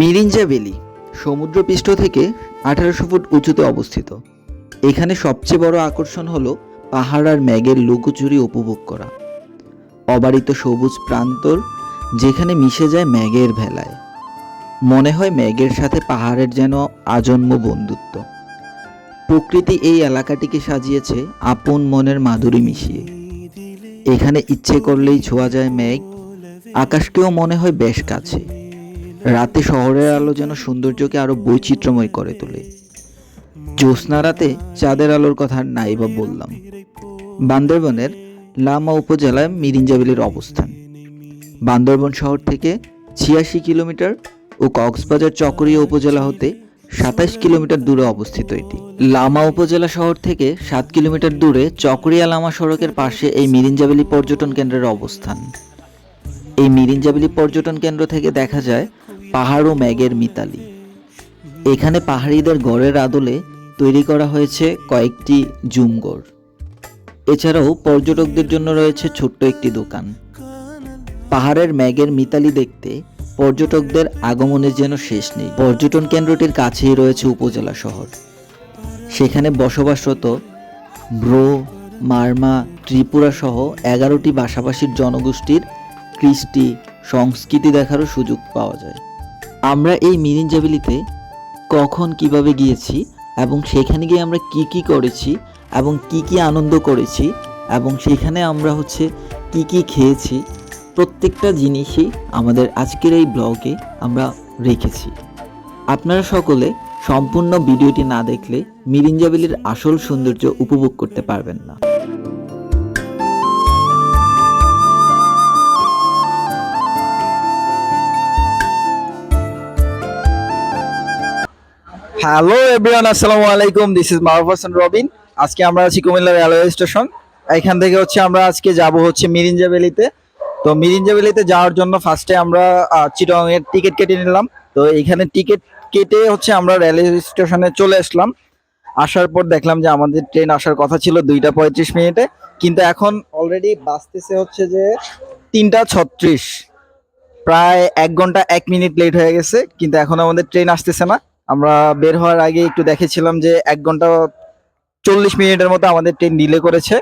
Mirinja valley সমুদ্রপৃষ্ঠ থেকে আঠারোশো ফুট উঁচুতে অবস্থিত। এখানে সবচেয়ে বড় আকর্ষণ হলো পাহাড় আর ম্যাগের লুকোচুরি উপভোগ করা। অবারিত সবুজ প্রান্তর যেখানে মিশে যায় ম্যাগের ভেলায়। মনে হয় ম্যাগের সাথে পাহাড়ের যেন আজন্ম বন্ধুত্ব। প্রকৃতি এই এলাকাটিকে সাজিয়েছে আপন মনের মাধুরী মিশিয়ে। এখানে ইচ্ছে করলেই ছোঁয়া যায় মেঘ, আকাশকেও মনে হয় বেশ কাছে। রাতে শহরের আলো যেন সৌন্দর্যকে আরও বৈচিত্র্যময় করে তোলে। জ্যোৎস্না রাতে চাঁদের আলোর কথা নাই বা বললাম। বান্দরবনের লামা উপজেলায় মিরিঞ্জাবিলির অবস্থান। বান্দরবন শহর থেকে ছিয়াশি কিলোমিটার ও কক্সবাজার চকরিয়া উপজেলা হতে সাতাশ কিলোমিটার দূরে অবস্থিত এটি। লামা উপজেলা শহর থেকে সাত কিলোমিটার দূরে চকরিয়া লামা সড়কের পাশে এই মিরিঞ্জাবিলি পর্যটন কেন্দ্রের অবস্থান। এই মিরিঞ্জাবিলি পর্যটন কেন্দ্র থেকে দেখা যায় পাহাড় ও ম্যাগের মিতালি। এখানে পাহাড়িদের গড়ের আদলে তৈরি করা হয়েছে কয়েকটি জুমগড় এছাড়াও পর্যটকদের জন্য রয়েছে ছোট্ট একটি দোকান। পাহাড়ের ম্যাগের মিতালি দেখতে পর্যটকদের আগমনের যেন শেষ নেই। পর্যটন কেন্দ্রটির কাছেই রয়েছে উপজেলা শহর। সেখানে বসবাসরত ব্রো, মার্মা, ত্রিপুরা সহ এগারোটি ভাষাভাষীর জনগোষ্ঠীর কৃষ্টি সংস্কৃতি দেখারও সুযোগ পাওয়া যায়। আমরা এই মিরিঞ্জাবিলিতে কখন কীভাবে গিয়েছি এবং সেখানে গিয়ে আমরা কি কি করেছি এবং কি কি আনন্দ করেছি এবং সেখানে আমরা হচ্ছে কি কি খেয়েছি, প্রত্যেকটা জিনিসই আমাদের আজকের এই ব্লগে আমরা রেখেছি। আপনারা সকলে সম্পূর্ণ ভিডিওটি না দেখলে মিরিঞ্জাবিলির আসল সৌন্দর্য উপভোগ করতে পারবেন না। হ্যালো এভরিওয়ান আসসালামু আলাইকুম। দিস ইজ মারুফ হাসান রবিন আজকে আমরা আছি কুমিল্লা রেলওয়ে স্টেশন এখান থেকে হচ্ছে আমরা আজকে যাব হচ্ছে মিরিঞ্জা ভ্যালিতে। তো মিরিঞ্জা ভ্যালিতে যাওয়ার জন্য ফার্স্টে আমরা চিটং এর টিকিট কেটে নিলাম। তো এখানে টিকিট কেটে হচ্ছে আমরা রেলওয়ে স্টেশনে চলে আসলাম। আসার পর দেখলাম যে আমাদের ট্রেন আসার কথা ছিল দুইটা পঁয়ত্রিশ মিনিটে। কিন্তু এখন অলরেডি বাসতেছে হচ্ছে যে তিনটা ছত্রিশ। প্রায় এক ঘণ্টা এক মিনিট লেট হয়ে গেছে। কিন্তু এখন আমাদের ট্রেন আসতেছে না। আমরা বের হওয়ার আগে একটু দেখেছিলাম যে এক ঘণ্টা চল্লিশ মিনিটের মতো আমাদের ট্রেন ডিলে করেছে।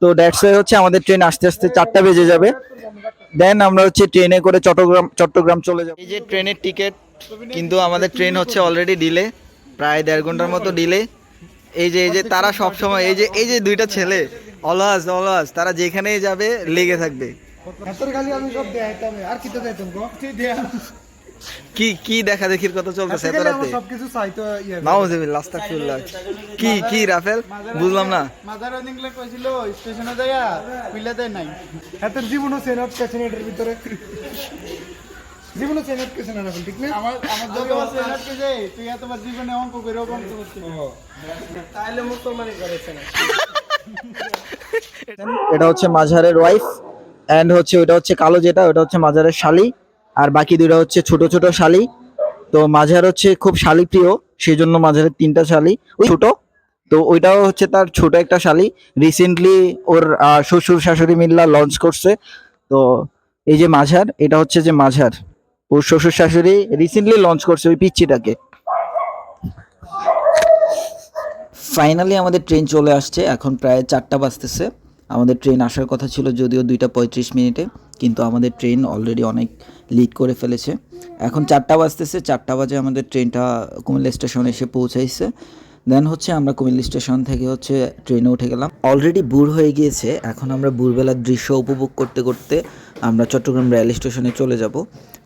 তো দ্যাটস হচ্ছে আমাদের ট্রেন আসতে আসতে চারটা বেজে যাবে। দেন আমরা হচ্ছে ট্রেনে করে চট্টগ্রাম চট্টগ্রাম চলে যাব। এই যে ট্রেনের টিকিট কিন্তু আমাদের ট্রেন হচ্ছে অলরেডি ডিলে প্রায় দেড় ঘণ্টার মতো ডিলে এই যে এই যে তারা সব সময় এই যে এই যে দুইটা ছেলে অলওয়াজ অলওয়াজ তারা যেখানেই যাবে লেগে থাকবে। আমি সব দেখাইতাম আর কি কি দেখা দেখির কথা চলতেছে এত রাতে? সবকিছু চাইতো ইয়ে নাউজুবিল্লাহ আস্তাগফিরুল্লাহ কি কি রাফেল? বুঝলাম না। মাদার কইছিল স্টেশনে যাইয়া কইলা দেয় নাই। হাতের জীবনও সেনট ভিতরে। জীবনও সেনট না ঠিক না? আমার আমার আছে সেনট তুই আর তোমার জীবনে অঙ্ক করে অঙ্ক করছিস তাইলে মুসলমানি করেছে না এটা হচ্ছে মাঝারের ওয়াইফ এন্ড হচ্ছে ওটা হচ্ছে কালো যেটা ওটা হচ্ছে মাঝারের শালি। আর বাকি দুটো হচ্ছে ছোট ছোট শালি। তো মাঝার হচ্ছে খুব শালি প্রিয় সেই জন্য মাঝারের তিনটা শালি। ওই ছোট। তো ওইটাও হচ্ছে তার ছোট একটা শালি। রিসেন্টলি ওর শ্বশুর শাশুড়ি মিল্লা লঞ্চ করছে। তো এই যে মাঝার, এটা হচ্ছে যে মাঝার। ওর শ্বশুর শাশুড়ি রিসেন্টলি লঞ্চ করছে ওই পিচ্চিটাকে। ফাইনালি আমাদের ট্রেন চলে আসছে। এখন প্রায় চারটা বাজতেছে। আমাদের ট্রেন আসার কথা ছিল যদিও দুইটা পঁয়ত্রিশ মিনিটে। কিন্তু আমাদের ট্রেন অলরেডি অনেক লিড করে ফেলেছে। এখন চারটা বাজতেছে, চারটা বাজে আমাদের ট্রেনটা কুমিল্লা স্টেশনে এসে পৌঁছাইছে। দেন হচ্ছে আমরা কুমিল্লা স্টেশন থেকে হচ্ছে ট্রেনে উঠে গেলাম। অলরেডি বুড় হয়ে গিয়েছে, এখন আমরা বুড়বেলার দৃশ্য উপভোগ করতে করতে আমরা চট্টগ্রাম রেল স্টেশনে চলে যাব।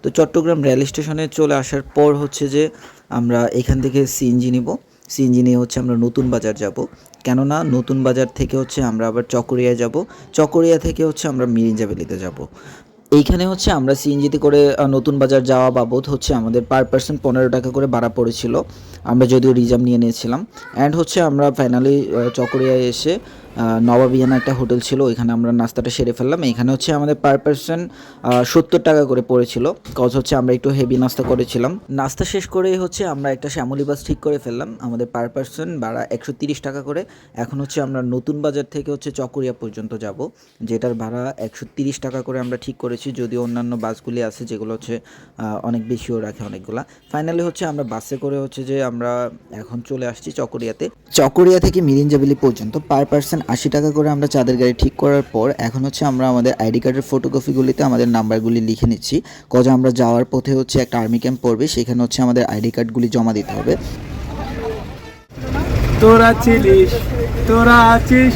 তো চট্টগ্রাম রেল স্টেশনে চলে আসার পর হচ্ছে যে আমরা এখান থেকে সিএনজি নিব। সিএনজি নিয়ে হচ্ছে আমরা নতুন বাজার যাব। কেননা নতুন বাজার থেকে হচ্ছে আমরা আবার চকরিয়া যাব। চকরিয়া থেকে হচ্ছে আমরা মিরিঞ্জাবেলিতে যাব। এইখানে হচ্ছে আমরা সিএনজিতে করে নতুন বাজার যাওয়া বাবদ হচ্ছে আমাদের পার পার্সন পনেরো টাকা করে ভাড়া পড়েছিল। আমরা যদিও রিজার্ভ নিয়ে নিয়েছিলাম। অ্যান্ড হচ্ছে আমরা ফাইনালি চকরিয়ায় এসে নবাবিয়ানা একটা হোটেল ছিল, ওইখানে আমরা নাস্তাটা সেরে ফেললাম। এখানে হচ্ছে আমাদের পার পার্সন সত্তর টাকা করে পড়েছিল। কজ হচ্ছে আমরা একটু হেভি নাস্তা করেছিলাম। নাস্তা শেষ করে হচ্ছে আমরা একটা শ্যামলি বাস ঠিক করে ফেললাম। আমাদের পার পার্সন ভাড়া একশো তিরিশ টাকা করে। এখন হচ্ছে আমরা নতুন বাজার থেকে হচ্ছে চকরিয়া পর্যন্ত যাব, যেটার ভাড়া একশো তিরিশ টাকা করে আমরা ঠিক করেছি। যদিও অন্যান্য বাসগুলি আছে যেগুলো হচ্ছে অনেক বেশিও রাখে অনেকগুলা। ফাইনালি হচ্ছে আমরা বাসে করে হচ্ছে যে আমরা এখন চলে আসছি চকরিয়াতে। চকরিয়া থেকে মিরিঞ্জাবিলি পর্যন্ত পার পার্সন আশি টাকা করে আমরা চাঁদের গাড়ি ঠিক করার পর এখন হচ্ছে আমরা আমাদের আইডি কার্ডের ফটোকপিগুলিতে আমাদের নাম্বারগুলি লিখে নিচ্ছি। কজ আমরা যাওয়ার পথে হচ্ছে একটা আর্মি ক্যাম্প পড়বে সেখানে হচ্ছে আমাদের আইডি কার্ডগুলি জমা দিতে হবে। তোরা ছিলিস তোরা আছিস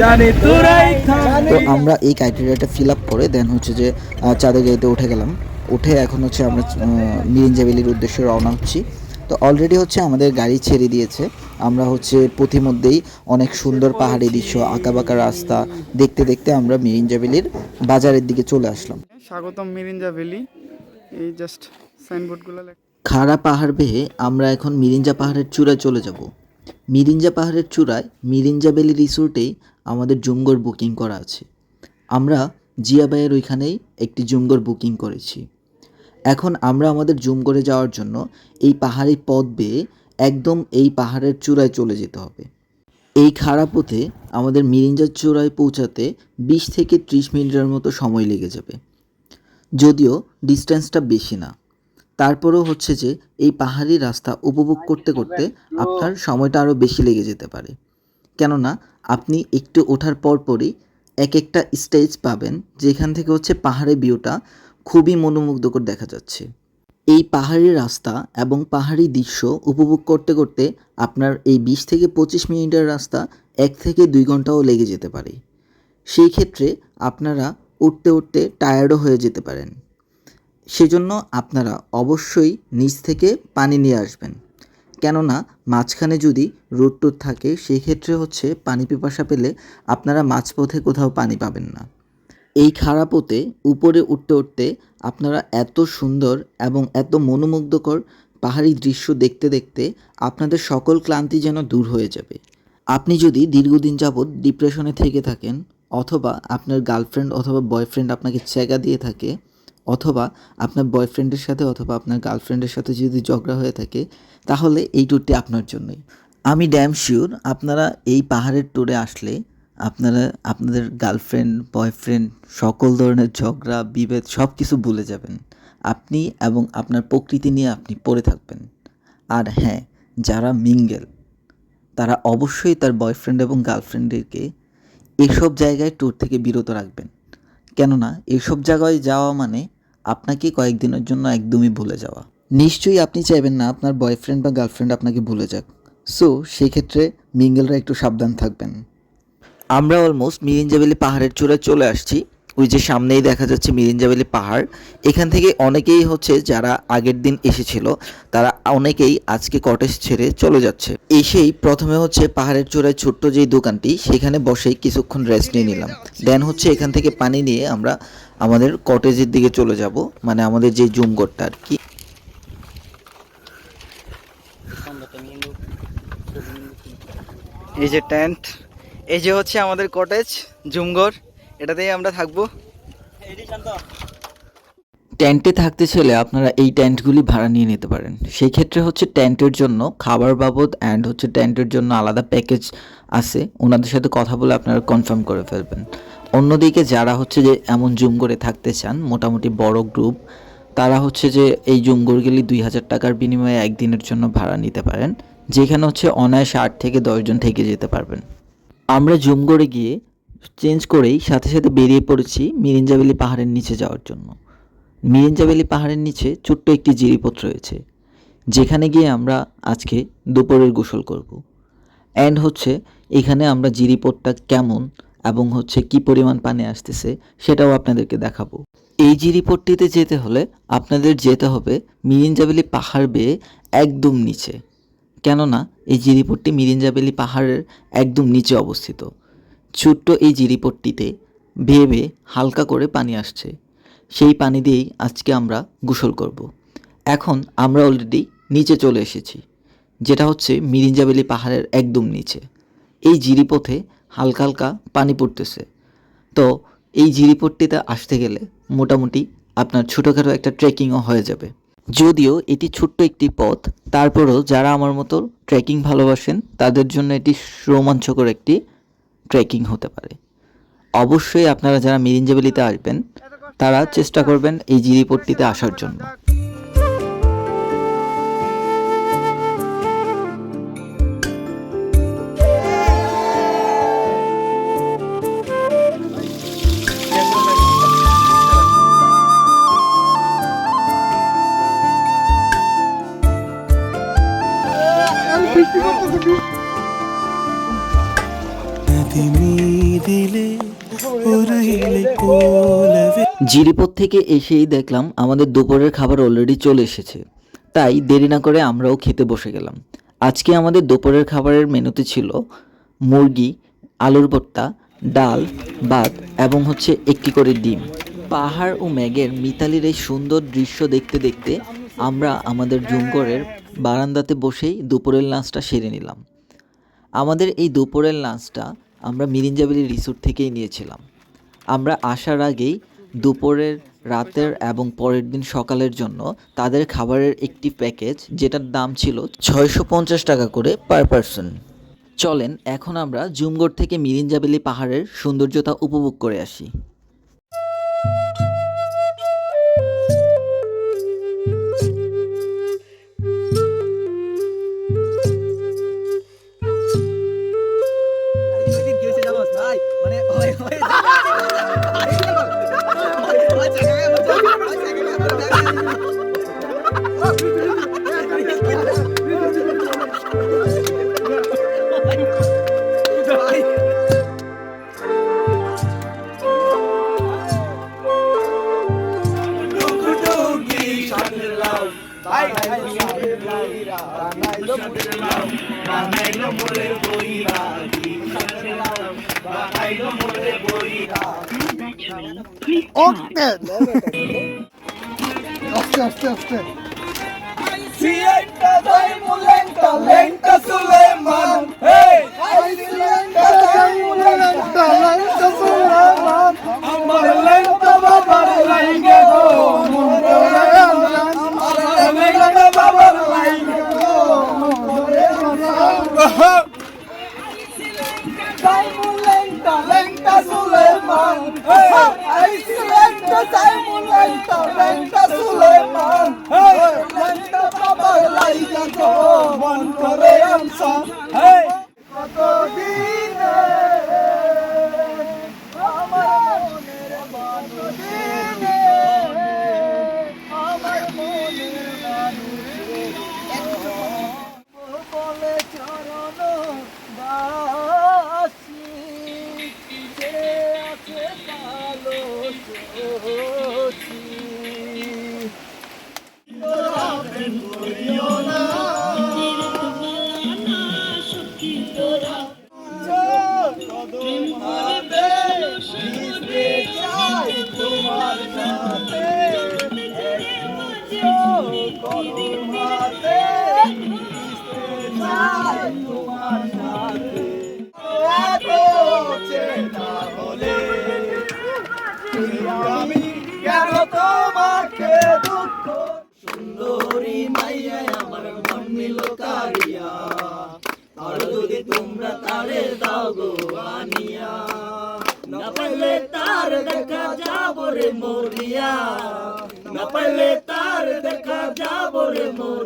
জানি তোরাই তো আমরা এই ক্রাইটেরিয়াটা ফিল আপ করে দেন হচ্ছে যে চাঁদের গাড়িতে উঠে গেলাম। উঠে এখন হচ্ছে আমরা মিরিঞ্জাবিলির উদ্দেশ্যে রওনা হচ্ছি। তো অলরেডি হচ্ছে আমাদের গাড়ি ছেড়ে দিয়েছে। আমরা হচ্ছে পথিমধ্যেই অনেক সুন্দর পাহাড়ি দৃশ্য আঁকাবাঁকা রাস্তা দেখতে দেখতে আমরা মিরিঞ্জাবিলির বাজারের দিকে চলে আসলাম। স্বাগতম মিরিঞ্জা ভ্যালি। এই জাস্ট সাইনবোর্ডগুলো খাড়া পাহাড় বেয়ে আমরা এখন মিরিঞ্জা পাহাড়ের চূড়ায় চলে যাব। মিরিঞ্জা পাহাড়ের চূড়ায় মিরিঞ্জা ভ্যালি রিসোর্টেই আমাদের জুমগর বুকিং করা আছে। আমরা জিয়াবাইয়ের ওইখানেই একটি জুমগর বুকিং করেছি। এখন আমরা আমাদের জুম করে যাওয়ার জন্য এই পাহাড়ি পথ বেয়ে একদম এই পাহাড়ের চূড়ায় চলে যেতে হবে। এই খাড়া পথে আমাদের মিরিঞ্জার চূড়ায় পৌঁছাতে বিশ থেকে ত্রিশ মিনিটের মতো সময় লেগে যাবে। যদিও ডিস্টেন্সটা বেশি না। তারপরেও হচ্ছে যে এই পাহাড়ি রাস্তা উপভোগ করতে করতে আপনার সময়টা আরও বেশি লেগে যেতে পারে। কেননা আপনি একটু ওঠার পরপরই এক একটা স্টেজ পাবেন, যেখান থেকে হচ্ছে পাহাড়ের ভিউটা খুবই মনোমুগ্ধকর দেখা যাচ্ছে। এই পাহাড়ি রাস্তা এবং পাহাড়ি দৃশ্য উপভোগ করতে করতে আপনার এই বিশ থেকে পঁচিশ মিনিটের রাস্তা এক থেকে দুই ঘন্টাও লেগে যেতে পারে। সেই ক্ষেত্রে আপনারা উঠতে উঠতে টায়ার্ডও হয়ে যেতে পারেন। সেজন্য আপনারা অবশ্যই নিচ থেকে পানি নিয়ে আসবেন। কেননা মাঝখানে যদি রোড টোড থাকে, সেই ক্ষেত্রে হচ্ছে পানি পিপাসা পেলে আপনারা মাঝপথে কোথাও পানি পাবেন না। এই খারাপতে উপরে উঠতে উঠতে আপনারা এত সুন্দর এবং এত মনোমুগ্ধকর পাহাড়ি দৃশ্য দেখতে দেখতে আপনাদের সকল ক্লান্তি যেন দূর হয়ে যাবে। আপনি যদি দীর্ঘদিন যাবৎ ডিপ্রেশনে থেকে থাকেন অথবা আপনার গার্লফ্রেন্ড অথবা বয়ফ্রেন্ড আপনাকে চেকা দিয়ে থাকে অথবা আপনার বয়ফ্রেন্ডের সাথে অথবা আপনার গার্লফ্রেন্ডের সাথে যদি ঝগড়া হয়ে থাকে, তাহলে এই ট্যুরটি আপনার জন্যই। আমি ড্যাম শিওর আপনারা এই পাহাড়ের ট্যুরে আসলে আপনারা আপনাদের গার্লফ্রেন্ড বয়ফ্রেন্ড সকল ধরনের ঝগড়া, বিভেদ সব কিছু ভুলে যাবেন। আপনি এবং আপনার প্রকৃতি নিয়ে আপনি পড়ে থাকবেন। আর হ্যাঁ যারা মিঙ্গেল তারা অবশ্যই তার বয়ফ্রেন্ড এবং গার্লফ্রেন্ডদেরকে এসব জায়গায় ট্যুর থেকে বিরত রাখবেন। কেননা, এসব জায়গায় যাওয়া মানে আপনাকে কয়েকদিনের জন্য একদমই ভুলে যাওয়া। নিশ্চয়ই আপনি চাইবেন না আপনার বয়ফ্রেন্ড বা গার্লফ্রেন্ড আপনাকে ভুলে যাক। সো সেক্ষেত্রে মিঙ্গেলরা একটু সাবধান থাকবেন। আমরা অলমোস্ট মিরিঞ্জাবেলি পাহাড়ের চূড়ায় চলে আসছি। ওই যে সামনেই দেখা যাচ্ছে মিরিঞ্জাবেলি পাহাড়। এখান থেকে অনেকেই হচ্ছে যারা আগের দিন এসেছিল, তারা অনেকেই আজকে কটেজ ছেড়ে চলে যাচ্ছে। এসেই প্রথমে হচ্ছে পাহাড়ের চূড়ায় ছোট্ট যেই দোকানটি, সেখানে বসেই কিছুক্ষণ রেস্ট নিয়ে নিলাম। দেন হচ্ছে এখান থেকে পানি নিয়ে আমরা আমাদের কটেজের দিকে চলে যাব মানে আমাদের যে জুমগড়টা আর কি। এই যে টেন্ট এই যে হচ্ছে আমাদের কটেজ জুমঘর, এটাতেই আমরা থাকব। টেন্টে থাকতে চাইলে আপনারা এই টেন্টগুলি ভাড়া নিয়ে নিতে পারেন। সেই ক্ষেত্রে হচ্ছে টেন্টের জন্য খাবার বাবদ অ্যান্ড হচ্ছে টেন্টের জন্য আলাদা প্যাকেজ আছে। ওনাদের সাথে কথা বলে আপনারা কনফার্ম করে ফেলবেন। অন্যদিকে যারা হচ্ছে যে এমন জুম করে থাকতে চান, মোটামুটি বড় গ্রুপ তারা হচ্ছে যে এই জুমগড়গুলি দুই হাজার টাকার বিনিময়ে একদিনের জন্য ভাড়া নিতে পারেন। যেখানে হচ্ছে অনায়াসে আট থেকে দশজন থেকে যেতে পারবেন। আমরা জুমগড়ে গিয়ে চেঞ্জ করেই সাথে সাথে বেরিয়ে পড়েছি মিরিঞ্জাবেলি পাহাড়ের নিচে যাওয়ার জন্য। মিরিঞ্জাবেলি পাহাড়ের নিচে ছোট্ট একটি জিরিপথ রয়েছে, যেখানে গিয়ে আমরা আজকে দুপুরের গোসল করব। অ্যান্ড হচ্ছে এখানে আমরা জিরিপথটা কেমন এবং হচ্ছে কি পরিমাণ পানি আসতেছে সেটাও আপনাদেরকে দেখাবো। এই জিরিপথটিতে যেতে হলে আপনাদের যেতে হবে মিরিঞ্জাবেলি পাহাড় বেয়ে একদম নিচে। কেননা এই জিরিপট্টি মিরিঞ্জাবেলি পাহাড়ের একদম নিচে অবস্থিত। ছোট্ট এই জিরিপট্টিতে বেয়ে বেয়ে হালকা করে পানি আসছে। সেই পানি দিয়েই আজকে আমরা গোসল করব। এখন আমরা অলরেডি নিচে চলে এসেছি, যেটা হচ্ছে মিরিঞ্জাবেলি পাহাড়ের একদম নিচে। এই জিরিপথে হালকা হালকা পানি পড়তেছে। তো এই জিরিপট্টিতে আসতে গেলে মোটামুটি আপনার ছোটোখাটো একটা ট্রেকিংও হয়ে যাবে। যদিও এটি ছোট্ট একটি পথ, তারপরেও যারা আমার মতো ট্রেকিং ভালোবাসেন, তাদের জন্য এটি রোমাঞ্চকর একটি ট্রেকিং হতে পারে। অবশ্যই আপনারা যারা মিরিঞ্জাবেলিতে আসবেন, তারা চেষ্টা করবেন এই জিরিপট্টিতে আসার জন্য। জিরিপথ থেকে এসেই দেখলাম আমাদের দুপুরের খাবার অলরেডি চলে এসেছে। তাই দেরি না করে আমরাও খেতে বসে গেলাম। আজকে আমাদের দুপুরের খাবারের মেনুতে ছিল মুরগি, আলুর ভর্তা, ডাল, ভাত এবং হচ্ছে একটি করে ডিম। পাহাড় ও ম্যাগের মিতালির এই সুন্দর দৃশ্য দেখতে দেখতে আমরা আমাদের জুমগড়ের বারান্দাতে বসেই দুপুরের লাঞ্চটা সেরে নিলাম। আমাদের এই দুপুরের লাঞ্চটা আমরা মিরিঞ্জাবেলি রিসোর্ট থেকেই নিয়েছিলাম। আমরা আসার আগেই দুপুরের রাতের এবং পরের দিন সকালের জন্য তাদের খাবারের একটি প্যাকেজ, যেটার দাম ছিল ছয়শো পঞ্চাশ টাকা করে পার পারসন চলেন, এখন আমরা জুমগড় থেকে মিরিঞ্জাবেলি পাহাড়ের সৌন্দর্যতা উপভোগ করে আসি। gloriosa.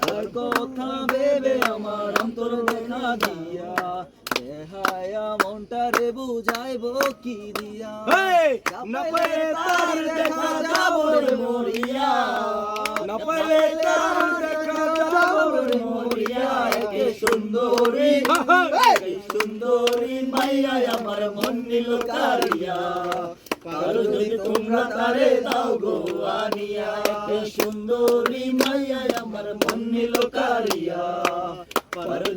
তার কথা ভেবে আমার অন্তর দেখা দিয়া। হায়া মনটা রে বুঝাইব কি দিয়া। না পাইলে তার দেখা যাব রে মরিয়া। না পাইলে তার দেখা যাব রে মরিয়া। একে সুন্দরী সুন্দরী মাইয়া আমার মন নিল কারিয়া। পারো যদি তোমরা তারে দাও গো আনিয়া সুন্দরী মাইয়া আমার মন নিল কারিয়া।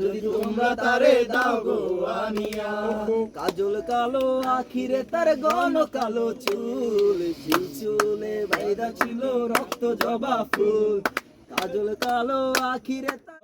যদি তোমরা তারে দাও গো আনিয়া, কাজল কালো আখিরে তার গন কালো চুল সেই চুলে বাইদা ছিল রক্ত জবা ফুল। কাজল কালো আখিরে তার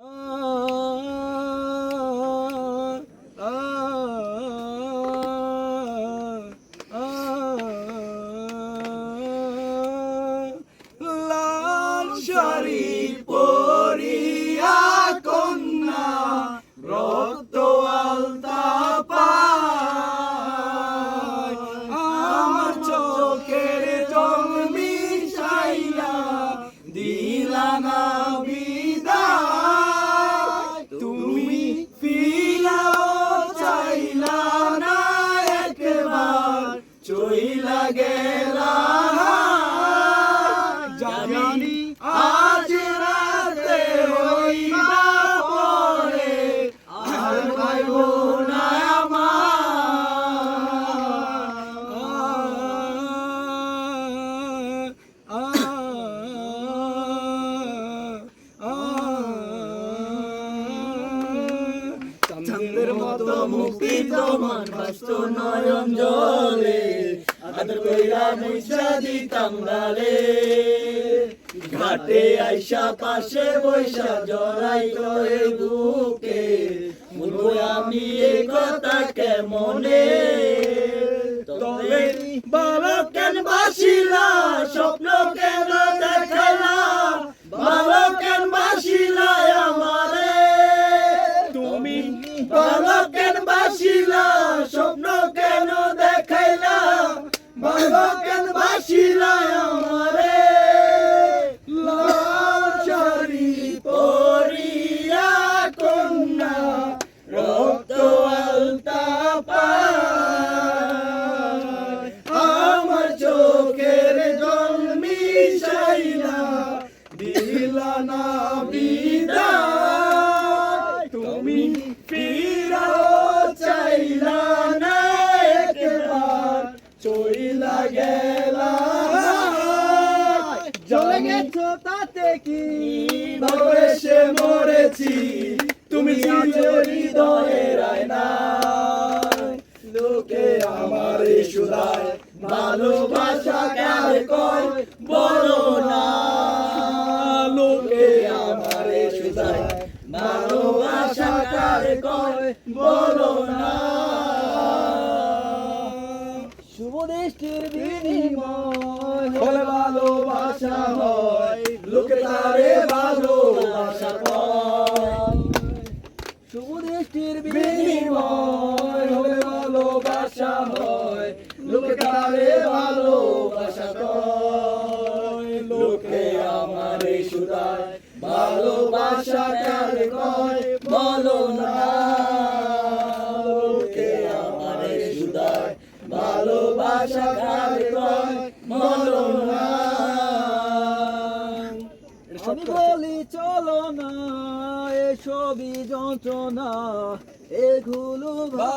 বলো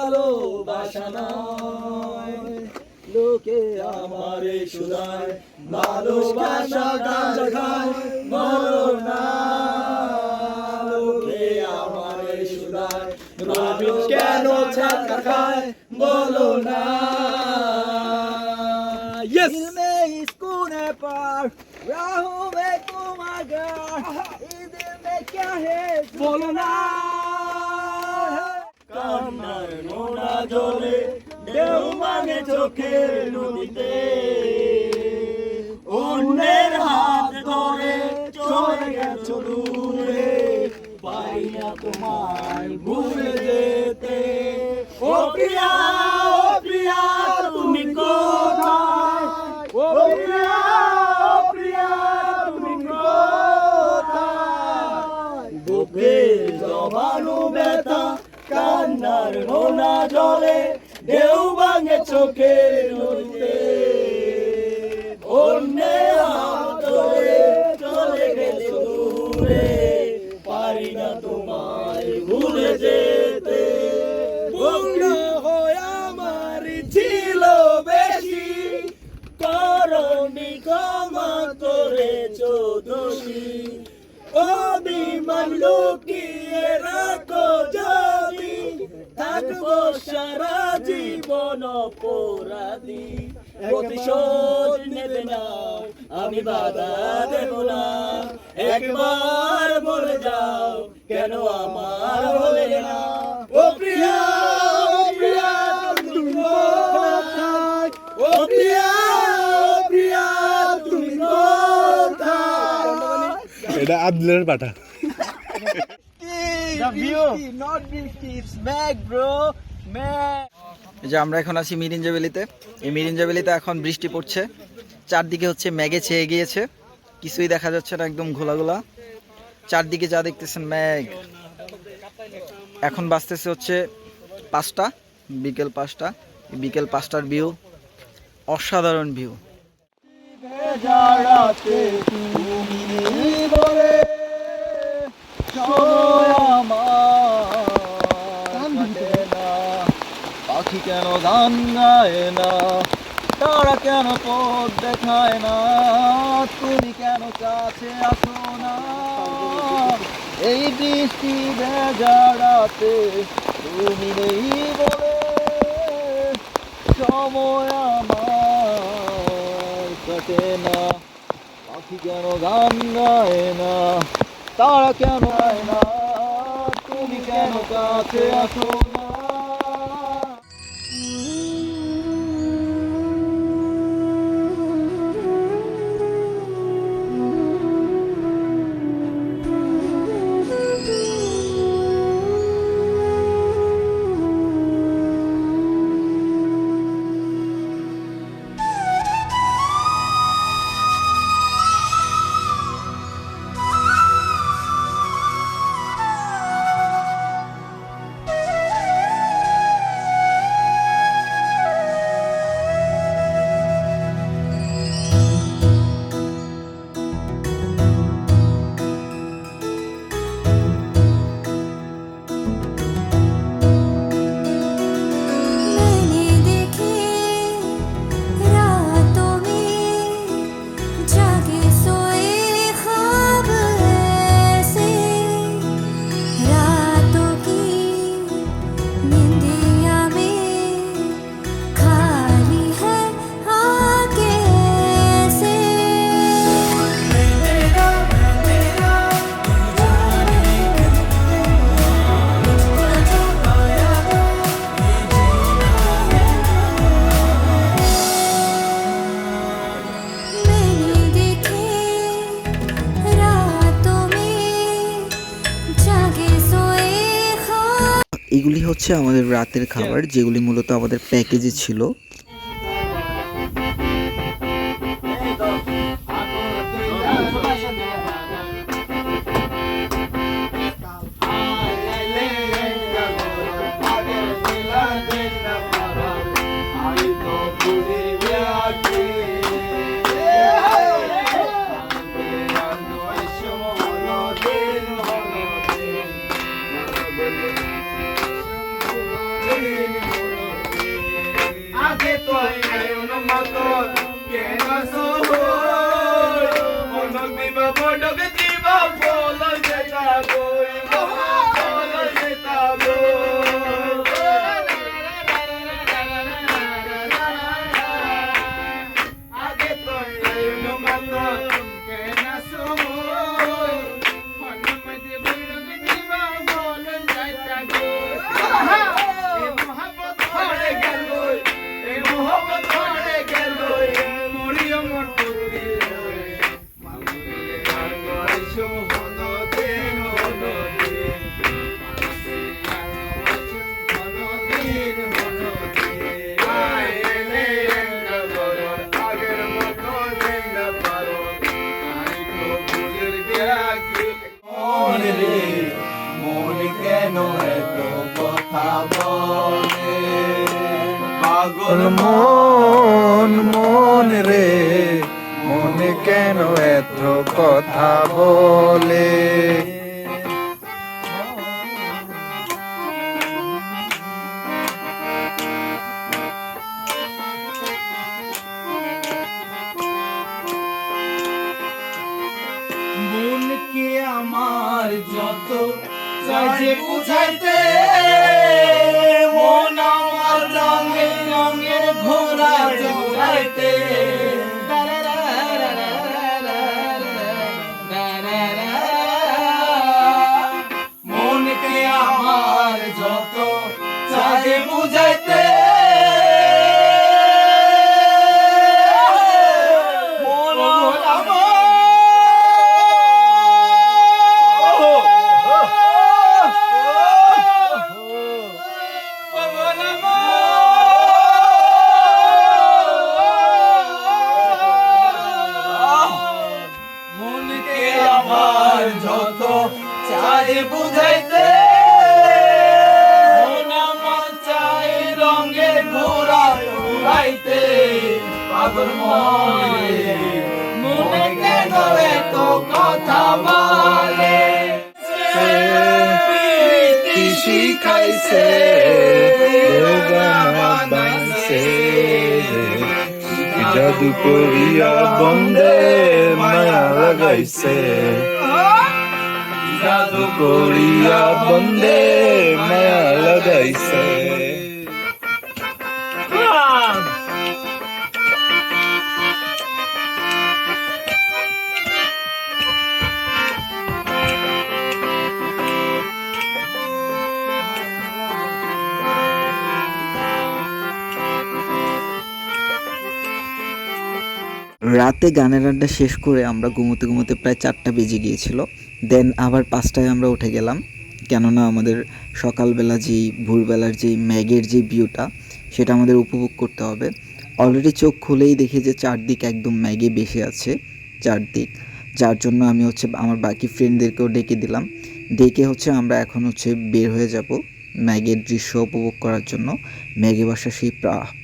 ভালোবাসা নয় লোকে আমারে সুদায় ভালোবাসা গাল খায় মরণ না লোকে আমারে সুদায় মানুষ কেন ছাত্র খায় বলো না Yes! স্কুলে পার রাহু মে তোমার গার ইদিল মে ক্যা হে বলো না কান্নার নোনা জলে, ঢেউ ভাঙে চোখের নদীতে। অন্যের হাত ধরে চলে গেছো দূরে, পাই না তোমায় ভুলে যেতে। ও প্রিয়া ও প্রিয়া, তুমি কোথায়? ও প্রিয়া কান্নার নোনা জলে ঢেউ ভাঙে চোখের নদীতে অপরাধী প্রতিশোধ নেবে না আমি বাধা দেব না একবার বলে যাও কেন আমার হলে না ও প্রিয়া ও প্রিয়া তুমি ও প্রিয়া ও প্রিয়া তুমি এটা আদলের পাঠা এই যে আমরা এখন আছি মিরিঞ্জা ভ্যালিতে এই মিরিঞ্জা ভ্যালিতে এখন বৃষ্টি পড়ছে। চারদিকে হচ্ছে ম্যাগে ছেয়ে গিয়েছে। কিছুই দেখা যাচ্ছে না, একদম ঘোলা ঘোলা চারদিকে যা দেখতেছেন ম্যাগ এখন বাঁচতেছে হচ্ছে পাঁচটা, বিকেল পাঁচটা। বিকেল পাঁচটার ভিউ, অসাধারণ ভিউ। আমার কাটে না। পাখি কেন গান গায় না? তারা কেন পথ দেখায় না? তুমি কেন কাছে আসো না? এই বৃষ্টি বেজারাতে তুমি নেই বলে সময় আমার কাটে না। পাখি কেন গান গায় না? তারা কেন গায় না? তুমি কেন কাছে আসো না? এগুলি হচ্ছে আমাদের রাতের খাবার যেগুলি মূলত আমাদের প্যাকেজে ছিল। কথা বলে। রাতে গানের আড্ডা শেষ করে আমরা ঘুমোতে ঘুমোতে প্রায় চারটা বেজে গিয়েছিল। দেন আবার পাঁচটায় আমরা উঠে গেলাম। কেননা আমাদের সকালবেলা যেই, ভোরবেলার যেই ম্যাগের যে ভিউটা সেটা আমাদের উপভোগ করতে হবে। অলরেডি চোখ খুলেই দেখি যে চারদিক একদম ম্যাগে বেসে আছে, চারদিক। যার জন্য আমি হচ্ছে আমার বাকি ফ্রেন্ডদেরকেও ডেকে দিলাম। ডেকে হচ্ছে আমরা এখন হচ্ছে বের হয়ে যাব ম্যাগের দৃশ্য উপভোগ করার জন্য। ম্যাগে বসা সেই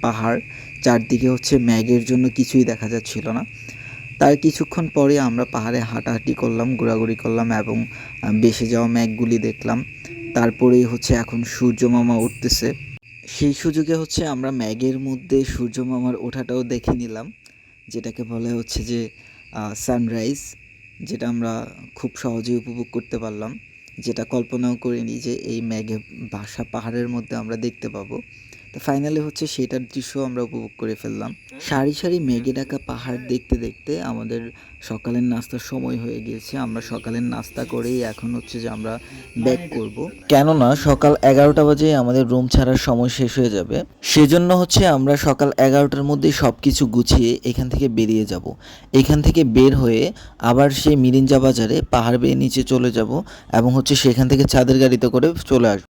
পাহাড়, চারদিকে হচ্ছে ম্যাগের জন্য কিছুই দেখা যাচ্ছিল না। তার কিছুক্ষণ পরে আমরা পাহাড়ে হাঁটাহাঁটি করলাম, ঘোরাঘুরি করলাম এবং বেসে যাওয়া ম্যাগগুলি দেখলাম। তারপরেই হচ্ছে এখন সূর্য মামা উঠতেছে। সেই সুযোগে হচ্ছে আমরা ম্যাগের মধ্যে সূর্য মামার ওঠাটাও দেখে নিলাম, যেটাকে বলে হচ্ছে যে সানরাইজ, যেটা আমরা খুব সহজেই উপভোগ করতে পারলাম। যেটা কল্পনাও করিনি যে এই ম্যাগে বাসা পাহাড়ের মধ্যে আমরা দেখতে পাবো। তো ফাইনালি হচ্ছে সেটার দৃশ্য আমরা উপভোগ করে ফেললাম। সারি সারি মেঘে ডাকা পাহাড় দেখতে দেখতে আমাদের সকালের নাস্তার সময় হয়ে গিয়েছে। আমরা সকালের নাস্তা করেই এখন হচ্ছে যে আমরা ব্যাক করব। কেননা সকাল এগারোটা বাজে আমাদের রুম ছাড়ার সময় শেষ হয়ে যাবে। সেজন্য হচ্ছে আমরা সকাল এগারোটার মধ্যেই সব কিছু গুছিয়ে এখান থেকে বেরিয়ে যাব। এখান থেকে বের হয়ে আবার সেই মিরিঞ্জা বাজারে পাহাড় বেয়ে নিচে চলে যাব এবং হচ্ছে সেখান থেকে চাঁদের গাড়িতে করে চলে আসব।